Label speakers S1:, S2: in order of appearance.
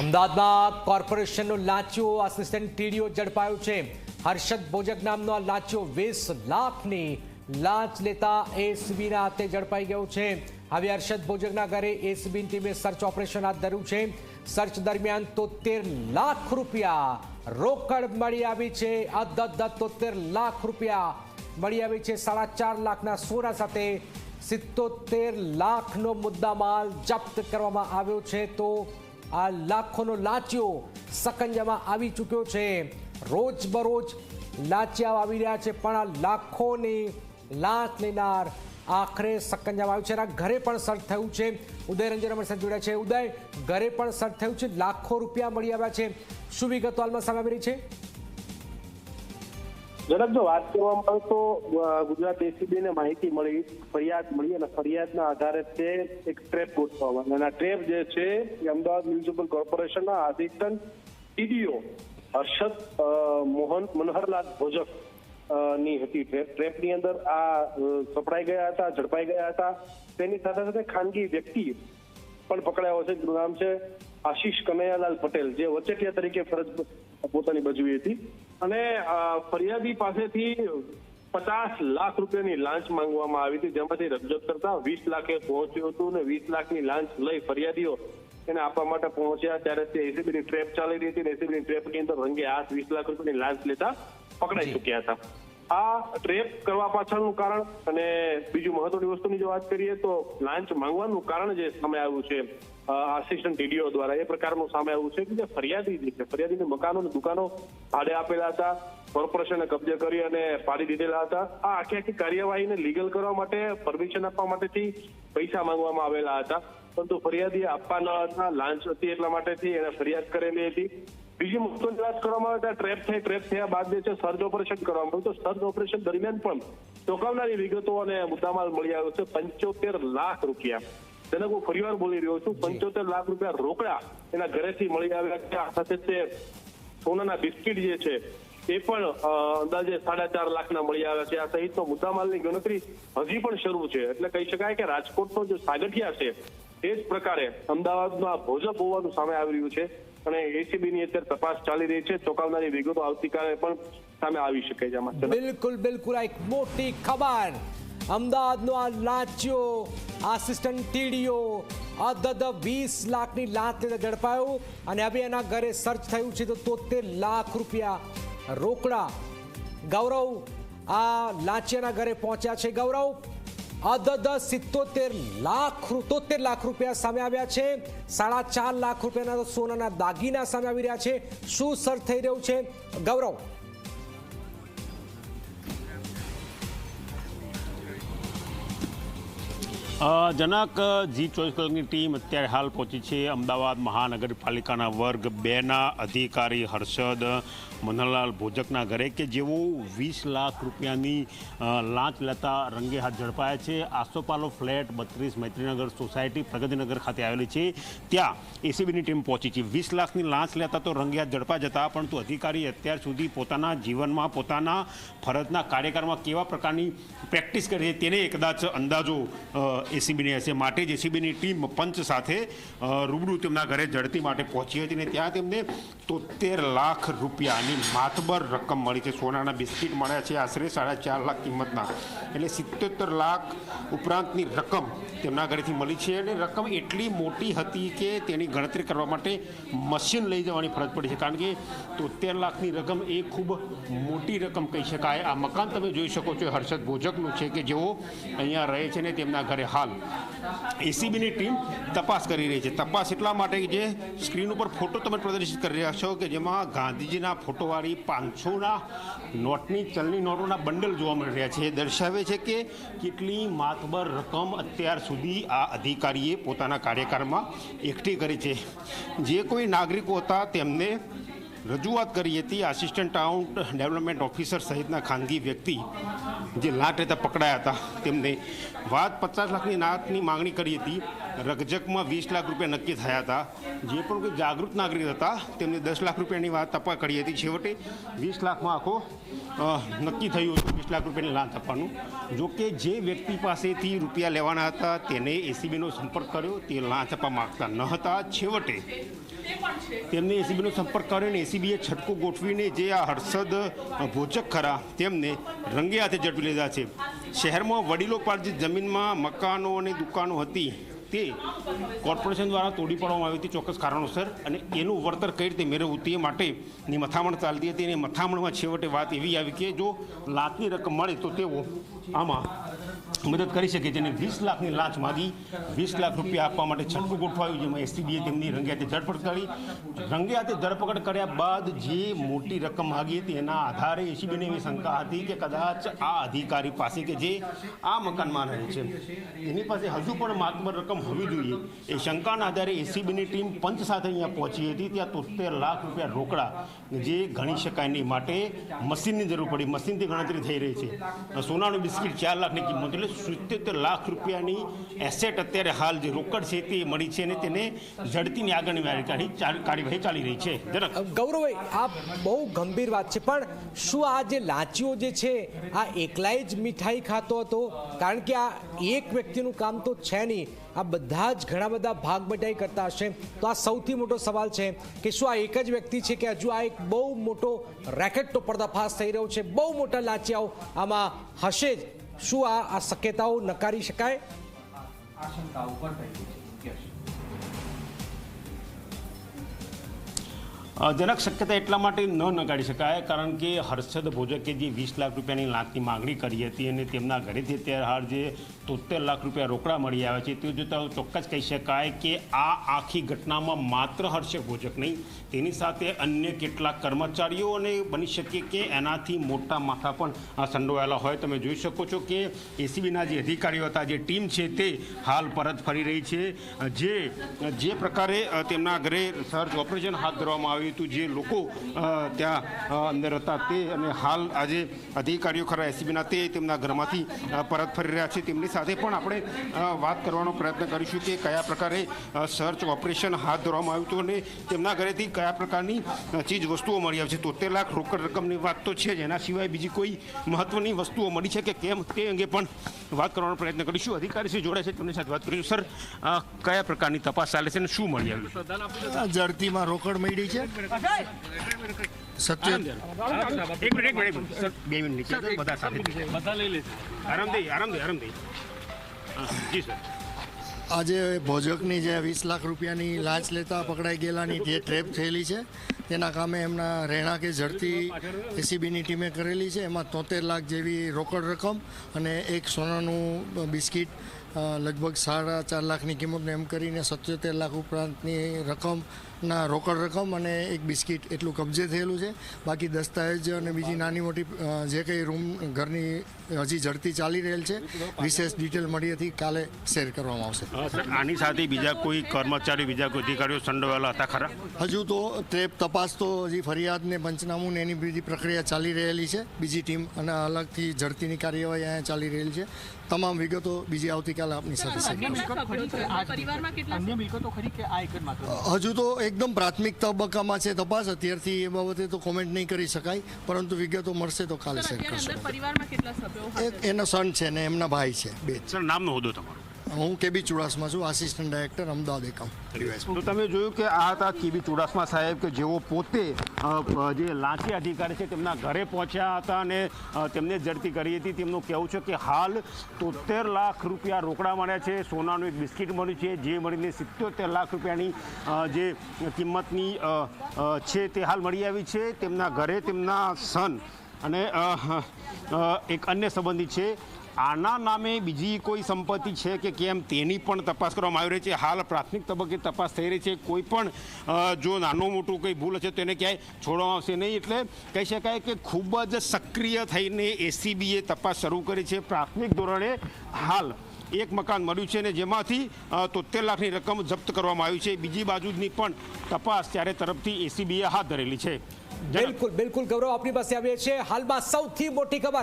S1: અમદાવાદમાં કોર્પોરેશનનો લાંચો assistant TDO ઝડપાયો છે. હર્ષદ ભોજક નામનો આ લાંચો વીસ લાખની લાંચ લેતા એસીબીના હાથે ઝડપાઈ ગયો છે. હવે હર્ષદ ભોજકના ઘરે એસીબી ટીમે સર્ચ ઓપરેશન હાથ ધર્યું છે. સર્ચ દરમિયાન તોતેર લાખ રૂપિયા રોકડ મળી આવી છે. અદદ તોતેર લાખ રૂપિયા મળી આવી છે. સાડા ચાર લાખના સોના સાથે સિત્તોતેર લાખનો મુદ્દામાલ જપ્ત કરવામાં આવ્યો છે. તો આ લાખોનો લાચિયો સકંજામાં આવી ચૂક્યો છે. રોજ બરોજ લાંચિયા આવી રહ્યા છે, પણ આ લાખોની લાંચ લેનાર આખરે સકંજામાં આવ્યું છે એના ઘરે પણ સર્ચ થયું છે. ઉદય રંજન અમારી સાથે જોડ્યા છે. ઉદય, ઘરે પણ સર્ચ થયું છે. લાખો રૂપિયા મળી આવ્યા છે. શું વિગતો હાલમાં સામે આવી રહી છે?
S2: ઝડપ વાત કરવામાં આવે તો ગુજરાત એસીબી ને માહિતી મળી, ફરિયાદ મળી અને ફરિયાદના આધારે તે એક ટ્રેપ ગોઠવવામાં અને આ ટ્રેપ જે છે, એ અમદાવાદ મ્યુનિસિપલ કોર્પોરેશનના આદિતન ટીડીઓ હર્ષદ મોહન, મનહરલાલ ભોજકની હતી ટ્રેપ ટ્રેપની અંદર આ સપડાઈ ગયા હતા, ઝડપાઈ ગયા હતા. તેની સાથે સાથે ખાનગી વ્યક્તિ પણ પકડાયો છે. જેનું નામ છે આશીષ કનૈયાલાલ પટેલ, જે વચેટિયા તરીકે ફરજ પોતાની ભજવી હતી. અને ફરિયાદી પાસેથી પચાસ લાખ રૂપિયાની લાંચ માંગવામાં આવી હતી જેમાંથી રજૂઆત કરતા વીસ લાખે પહોંચ્યું હતું અને વીસ લાખની લાંચ લઈ ફરિયાદીઓ એને આપવા માટે પહોંચ્યા. ત્યારે તે એસીબીની ટ્રેપ ચાલી રહી હતી એસીબીની ટ્રેપની અંદર રંગે હાથ વીસ લાખ રૂપિયાની લાંચ લેતા પકડાઈ ચૂક્યા હતા. આ ટ્રેપ કરવા પાછળનું કારણ અને બીજું મહત્વની વસ્તુની જો વાત કરીએ તો લાંચ માંગવાનું કારણ જે સામે આવ્યું છે આસિસ્ટન્ટ ટીડીઓ દ્વારા એ પ્રકારનું સામે આવ્યું છે કે જે ફરિયાદી જે છે, ફરિયાદીને મકાનો અને દુકાનો ભાડે આપેલા હતા, કોર્પોરેશને કબજે કરી અને પાડી દીધેલા હતા. આ આખી આખી કાર્યવાહીને લીગલ કરવા માટે પરમિશન આપવા માટેથી પૈસા માંગવામાં આવેલા હતા. પરંતુ ફરિયાદી આપવા ન હતા, લાંચ હતી એટલા માટેથી એને ફરિયાદ કરેલી હતી. બીજી મહત્વની વાત કરવામાં આવે તો ટ્રેપ થઈ, ટ્રેપ થયા બાદ જે છે, સર્ચ ઓપરેશન કરવામાં આવ્યું તો સર્ચ ઓપરેશન દરમિયાન પણ ચોંકાવનારી વિગતો અને મુદ્દામાલ મળી આવ્યો છે, પંચોતેર લાખ રૂપિયા. તેને હું ફરીવાર બોલી રહ્યો છું. પંચોતેર લાખ રૂપિયા રોકડા એના ઘરેથી મળી આવ્યા છે. આ સાથે તે સોનાના બિસ્કીટ જે છે એ પણ અંદાજે સાડા ચાર લાખના મળી આવ્યા છે. આ સહિતનો મુદ્દામાલની ગણતરી હજી પણ શરૂ છે. એટલે કહી શકાય કે રાજકોટનો જે સાગઠિયા છે એ જ પ્રકારે અમદાવાદમાં ભોજપ હોવાનું સામે આવી રહ્યું છે અને એસીબી ની અત્યારે તપાસ ચાલી રહી છે. ચોંકાવનારી વિગતો આવતીકાલે પણ સામે આવી શકે છે
S1: બિલકુલ બિલકુલ. એક મોટી ખબર અમદાવાદનો આ લાંચિયો આસિસ્ટન્ટ ટીડીઓ અદદ વીસ લાખની લાંચ ઝડપાયો અને હવે એના ઘરે સર્ચ થયું છે તો તોતેર લાખ રૂપિયા. રોકડા. ગૌરવ, આ લાંચિયાના ઘરે પહોંચ્યા છે ગૌરવ. અદદ સિત્તોતેર લાખ તોતેર લાખ રૂપિયા સામે આવ્યા છે. સાડા ચાર લાખ રૂપિયાના સોનાના દાગીના સામે આવી રહ્યા છે. શું સર્ચ થઈ રહ્યું છે? ગૌરવ.
S3: જનક જી ચોવીસ કલાકની ટીમ અત્યારે હાલ પહોંચી છે અમદાવાદ મહાનગરપાલિકાના વર્ગ બેના અધિકારી હર્ષદ મનહરલાલ ભોજકના ઘરે કે જેઓ વીસ લાખ રૂપિયાની લાંચ લેતા રંગે હાથ ઝડપાયા છે. આસોપાલો ફ્લેટ બત્રીસ મૈત્રીનગર સોસાયટી પ્રગતિનગર ખાતે આવેલી છે. ત્યાં એસીબીની ટીમ પહોંચી છે. વીસ લાખની લાંચ લેતા તો રંગે હાથ ઝડપા જતા, પરંતુ અધિકારી અત્યાર સુધી પોતાના જીવનમાં, પોતાના ફરજના કાર્યકાળમાં કેવા પ્રકારની પ્રેક્ટિસ કરી છે તેને કદાચ અંદાજો એસીબીને હશે માટે જ એસીબીની ટીમ પંચ સાથે રૂબરૂ તેમના ઘરે ઝડપી માટે પહોંચી હતી અને ત્યાં તેમને તોતેર લાખ રૂપિયાની માતબર રકમ મળી છે. સોનાના બિસ્કિટ મળ્યા છે. આશરે સાડા ચાર લાખ કિંમતના. એટલે સિત્તોતેર લાખ ઉપરાંતની રકમ તેમના ઘરેથી મળી છે અને રકમ એટલી મોટી હતી કે તેની ગણતરી કરવા માટે મશીન લઈ જવાની ફરજ પડી છે. કારણ કે તોતેર લાખની રકમ એ ખૂબ મોટી રકમ કહી શકાય. આ મકાન તમે જોઈ શકો છો. હર્ષદ ભોજકનું છે કે જેઓ અહીંયા રહે છે ને તેમના ઘરે હાલ એસીબીની ટીમ તપાસ કરી રહી છે. તપાસ એટલા માટે જે સ્ક્રીન ઉપર ફોટો તમે પ્રદર્શિત કરી રહ્યા છો કે જેમાં ગાંધીજીના ફોટોવાળી પાંચસોના નોટની ચલણી નોટોના બંડલ જોવા મળી રહ્યા છે. એ દર્શાવે છે કે કેટલી માતબર રકમ અત્યાર સુધી આ અધિકારીએ પોતાના કાર્યકાળમાં એકઠી કરી છે. જે કોઈ નાગરિકો હતા તેમને રજૂઆત કરી હતી આસિસ્ટન્ટ ટાઉન ડેવલપમેન્ટ ઓફિસર સહિતના ખાનગી વ્યક્તિ જે લાટ રહેતા પકડાયા હતા, તેમને વાત પચાસ લાખની નાતની માંગણી કરી હતી. રકજકમાં વીસ લાખ રૂપિયા નક્કી થયા હતા. જે પણ કોઈ જાગૃત નાગરિક હતા, તેમને દસ લાખ રૂપિયાની વાત તપા કરી હતી. છેવટે વીસ લાખમાં આખો નક્કી થયું હતું વીસ લાખ રૂપિયાની લાંચ આપવાનું. જો કે જે વ્યક્તિ પાસેથી રૂપિયા લેવાના હતા, તેને એસીબીનો સંપર્ક કર્યો. તે લાંચ આપવા માગતા ન હતા. છેવટે તેમને એસીબીનો સંપર્ક કર્યો અને એસીબીએ છટકો ગોઠવીને જે આ હર્ષદ ભોજક ખરા, તેમને રંગે હાથે ઝડપી લીધા છે. શહેરમાં વડીલો પાડ જમીનમાં મકાનો અને દુકાનો હતી. તે કોર્પોરેશન દ્વારા તોડી પાડવામાં આવી હતી ચોક્કસ કારણોસર અને એનું વળતર કઈ રીતે મેળવવું તે માટેની મથામણ ચાલતી હતી અને મથામણમાં છેવટે વાત એવી આવી કે જો લાખની રકમ મળે તો તેઓ આમાં મદદ કરી શકે જેને વીસ લાખની લાંચ માગી વીસ લાખ રૂપિયા આપવા માટે છટકું ગોઠવાયું, જેમાં એસસીબીએ તેમની રંગે હાથે ધરપકડ કરી. રંગે હાથે ધરપકડ કર્યા બાદ જે મોટી રકમ માગી હતી એના આધારે એસીબીને એવી શંકા હતી કે કદાચ આ અધિકારી પાસે કે જે આ મકાનમાં રહે છે. એની પાસે હજુ પણ માતબર રકમ હોવી જોઈએ. એ શંકાના આધારે એસીબીની ટીમ પંચ સાથે અહીંયા પહોંચી હતી. ત્યાં તોતેર લાખ રૂપિયા રોકડા જે ગણી શકાય નહીં માટે મશીનની જરૂર પડી. મશીનથી ગણતરી થઈ રહી છે. સોનાનું બિસ્કિટ ચાર લાખની કિંમત એટલે સિત્તેર લાખ રૂપિયાની એસેટ અત્યારે હાલ જે રોકડ છે તે મળી છે અને તેને ઝડપીની આગળની કાર્યવાહી ચાલી રહી છે. જનક.
S1: ગૌરવભાઈ આ બહુ ગંભીર વાત છે. પણ શું આ જે લાંચીઓ જે છે, આ એકલાય જ મીઠાઈ ખાતો હતો? કારણ કે આ એક વ્યક્તિનું કામ તો છે નહીં. આ બધા જ ઘણા બધા ભાગ બટાઈ કરતા હશે. તો આ સૌથી મોટો સવાલ છે કે શું આ એક જ વ્યક્તિ છે કે હજુ આ એક બહુ મોટો રેકેટનો પર્દાફાશ થઈ રહ્યો છે? બહુ મોટા લાંચિયાઓ આમાં હશે જ. શું આ આ શક્યતાઓ નકારી શકાય?
S3: અ, જનક શક્યતા એટલા માટે ન નગાડી શકાય, કારણ કે હર્ષદ ભોજકે જે વીસ લાખ રૂપિયાની લાખની માગણી કરી હતી અને તેમના ઘરેથી અત્યારે હાલ જે તોતેર લાખ રૂપિયા રોકડા મળી આવ્યા છે, તે જોતાં ચોક્કસ કહી શકાય કે આ આખી ઘટનામાં માત્ર હર્ષદ ભોજક નહીં, તેની સાથે અન્ય કેટલાક કર્મચારીઓ અને બની શકે કે એનાથી મોટા માથા પણ સંડોવાયેલા હોય. તમે જોઈ શકો છો કે એસીબીના જે અધિકારીઓ હતા, જે ટીમ છે તે હાલ પરત ફરી રહી છે. જે જે પ્રકારે તેમના ઘરે સર્ચ ઓપરેશન હાથ ધરવામાં આવ્યું હતું જે લોકો ત્યાં અંદર હતા તે અને હાલ આજે અધિકારીઓ ખરા એસીબીના તે તેમના ઘરમાંથી પરત ફરી રહ્યા છે. તેમની સાથે પણ આપણે વાત કરવાનો પ્રયત્ન કરીશું કે કયા પ્રકારે સર્ચ ઓપરેશન હાથ ધરવામાં આવ્યું હતું અને તેમના ઘરેથી કયા પ્રકારની ચીજ વસ્તુઓ મળી આવી છે. તોતેર લાખ રોકડ રકમની વાત તો છે જ. એના સિવાય બીજી કોઈ મહત્વની વસ્તુઓ મળી છે કે કેમ તે અંગે પણ વાત કરવાનો પ્રયત્ન કરીશું. અધિકારી શ્રી જોડે છે, તેમની સાથે વાત કરીશું. સર કયા પ્રકારની તપાસ ચાલે છે અને શું મળી આવ્યું
S4: આ રોકડ મળી છે. સત્ય
S3: એક મિનિટ એક મિનિટ સર બે મિનિટ નીચે બધા સાથે. બધા લઈ લેશે આરામથી આરામથી આરામથી જી સર.
S4: આજે ભોજકની જે વીસ લાખ રૂપિયાની લાંચ લેતા પકડાઈ ગયેલાની જે ટ્રેપ થયેલી છે તેના કામે એમના રહેણાંકે ઝડપી એસીબીની ટીમે કરેલી છે. એમાં તોતેર લાખ જેવી રોકડ રકમ અને એક સોનાનું બિસ્કિટ લગભગ સાડા ચાર લાખની કિંમતને એમ કરીને સત્યોતેર લાખ ઉપરાંતની રકમના રોકડ રકમ અને એક બિસ્કિટ એટલું કબજે થયેલું છે. બાકી દસ્તાવેજ અને બીજી નાની મોટી જે કંઈ રૂમ ઘરની હજી ઝડપી ચાલી રહેલ છે વિશેષ ડિટેલ મળી હતી. કાલે શેર કરવામાં આવશે.
S3: આની સાથે બીજા કોઈ કર્મચારી બીજા કોઈ અધિકારીઓ સંડોવાયેલા હતા ખરા?
S4: હજુ તો ટ્રેપ તપાસ તો હજી ફરિયાદ ને પંચનામું ને એની બીજી પ્રક્રિયા ચાલી રહેલી છે. બીજી ટીમ અને અલગથી ઝડપીની કાર્યવાહી અહીંયા ચાલી રહેલી છે. તમામ વિગતો બીજી આવતીકાલે આપની સાથે હજુ તો એકદમ પ્રાથમિક તબક્કામાં છે તપાસ. અત્યારથી એ બાબતે તો કોમેન્ટ નહીં કરી શકાય પરંતુ વિગતો મળશે તો કાલે શેર કરશું.
S5: અંદર પરિવારમાં કેટલા સભ્યો
S4: એક એનો સન છે ને એમના ભાઈ છે બે.
S3: સર નામનો હોદ્દો તમારો.
S4: હું કેબી ચુડાસમા છું આસિસ્ટન્ટ ડાયરેક્ટર અમદાવાદ એકમ
S3: તો તમે જોયું કે આ હતા કેબી ચુડાસમા સાહેબ કે જેઓ પોતે જે લાંચી અધિકારી છે તેમના ઘરે પહોંચ્યા હતા અને તેમને ઝડપી કરી હતી. તેમનું કહેવું છે કે હાલ તોતેર લાખ રૂપિયા રોકડા મળ્યા છે, સોનાનું એક બિસ્કિટ મળ્યું છે, જે મળીને સિત્તોતેર લાખ રૂપિયાની જે કિંમતની છે તે હાલ મળી આવી છે. તેમના ઘરે તેમના સન અને એક અન્ય સંબંધી છે. આના નામે બીજી કોઈ સંપત્તિ છે કે કેમ તેની પણ તપાસ કરવામાં આવી રહી છે. હાલ પ્રાથમિક તબક્કે તપાસ થઈ રહી છે. કોઈ પણ જો નાનું મોટું કંઈ ભૂલ હશે તો એને ક્યાંય છોડવામાં આવશે નહીં. એટલે કહી શકાય કે ખૂબ જ સક્રિય થઈને એસીબીએ તપાસ શરૂ કરી છે. પ્રાથમિક ધોરણે હાલ એક મકાન મળ્યું છે ને જેમાંથી તોતેર લાખની રકમ જપ્ત કરવામાં આવી છે. બીજી બાજુની પણ તપાસ ત્યારે તરફથી એસીબીએ હાથ ધરેલી છે.
S1: બિલકુલ બિલકુલ ગૌરવ આપણી પાસે આવીએ છીએ. હાલમાં સૌથી મોટી ખબર